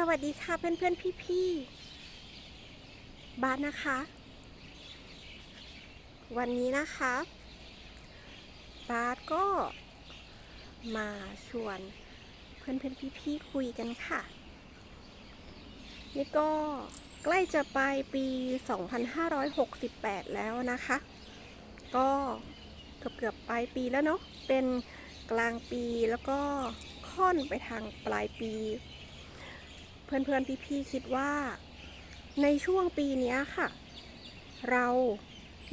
สวัสดีค่ะเพื่อนเพื่อนพี่พี่บาสนะคะ วันนี้นะคะบาสก็มาชวนเพื่อนเพื่อนพี่พี่คุยกันค่ะ นี่ก็ใกล้จะไปปี 2568 แล้วนะคะ ก็เกือบเกือบปลายปีแล้วเนาะเป็นกลางปีแล้วก็ค่อนไปทางปลายปี เพื่อนๆพี่ๆคิดว่า ในช่วงปีนี้ค่ะ เรา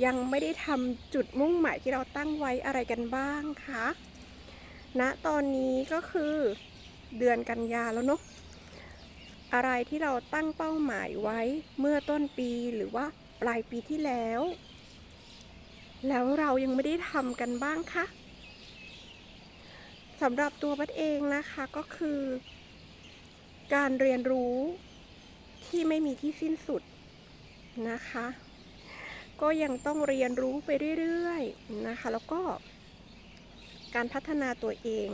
ยังไม่ได้ทำจุดมุ่งหมายที่เราตั้งไว้อะไรกันบ้างคะณตอนนี้ก็คือเดือนกันยาแล้วเนาะอะไรที่เราตั้งเป้าหมายไว้เมื่อต้นปีหรือว่าปลายปีที่แล้ว แล้วเรายังไม่ได้ทำกันบ้างคะสำหรับตัวบัดเองนะคะก็คือ การเรียนรู้ที่ไม่มีที่สิ้นสุดนะคะ ก็ยังต้องเรียนรู้ไปเรื่อยๆนะคะ แล้วก็ การพัฒนาตัวเอง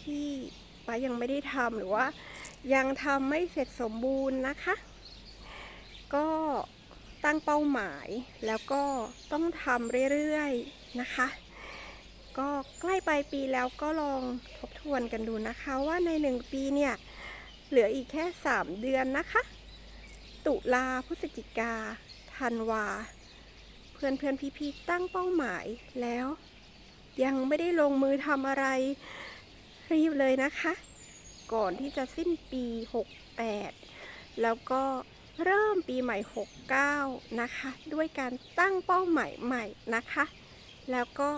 ที่ป้ายังไม่ได้ทำหรือว่า ยังทำไม่เสร็จสมบูรณ์นะคะ ก็ตั้งเป้าหมายแล้วก็ต้องทำเรื่อยๆนะคะ ก็ใกล้ปลายปีแล้วก็ลองทบทวนกันดูนะคะว่าในหนึ่งปีเนี่ย เหลืออีกแค่ 3 เดือนนะคะ ตุลาพฤศจิกาธันวา เพื่อนเพื่อนพี่พี่ตั้งเป้าหมายแล้ว ยังไม่ได้ลงมือทำอะไรรีบเลยนะคะ ก่อนที่จะสิ้นปี 68 แล้วก็เริ่มปีใหม่ 69 นะคะ ด้วยการตั้งเป้าหมายใหม่นะคะ แล้วก็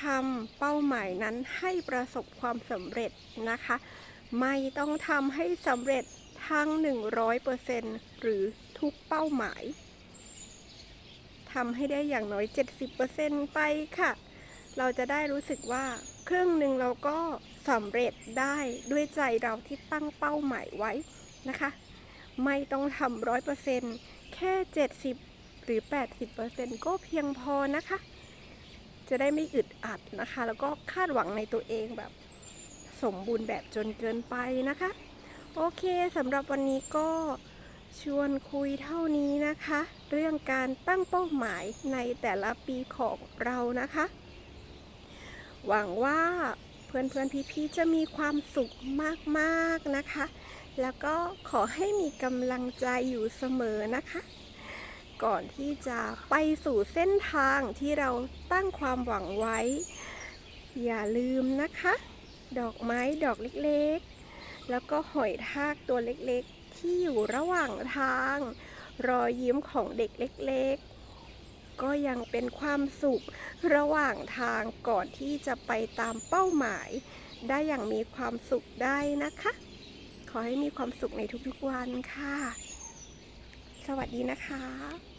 ทำเป้าหมายนั้นให้ประสบความสำเร็จนะคะ ไม่ต้องทำให้สำเร็จทั้ง 100%หรือทุกเป้าหมายทำให้ได้อย่างน้อย 70%ไปค่ะ เราจะได้รู้สึกว่าครึ่งหนึ่งเราก็สำเร็จได้ด้วยใจเราที่ตั้งเป้าหมายไว้นะคะ ไม่ต้องทำร้อยเปอร์เซ็นต์แค่ 70 หรือ 80%ก็เพียงพอนะคะ จะได้ไม่อึดอัดนะคะ แล้วก็คาดหวังในตัวเองแบบ สมบูรณ์แบบจนเกินไปนะคะ โอเคสำหรับวันนี้ก็ชวนคุยเท่านี้นะคะ เรื่องการตั้งเป้าหมายในแต่ละปีของเรานะคะ หวังว่าเพื่อนๆพี่ๆจะมีความสุขมากๆนะคะ แล้วก็ขอให้มีกำลังใจอยู่เสมอนะคะ ก่อนที่จะไปสู่เส้นทางที่เราตั้งความหวังไว้ อย่าลืมนะคะ ดอกไม้ดอกเล็กๆ แล้วก็หอยทากตัวเล็กๆ ที่อยู่ระหว่างทาง รอยยิ้มของเด็กเล็กๆ ก็ยังเป็นความสุขระหว่างทางก่อนที่จะไปตามเป้าหมาย ได้อย่างมีความสุขได้นะคะ ขอให้มีความสุขในทุกๆวันค่ะ สวัสดีนะคะ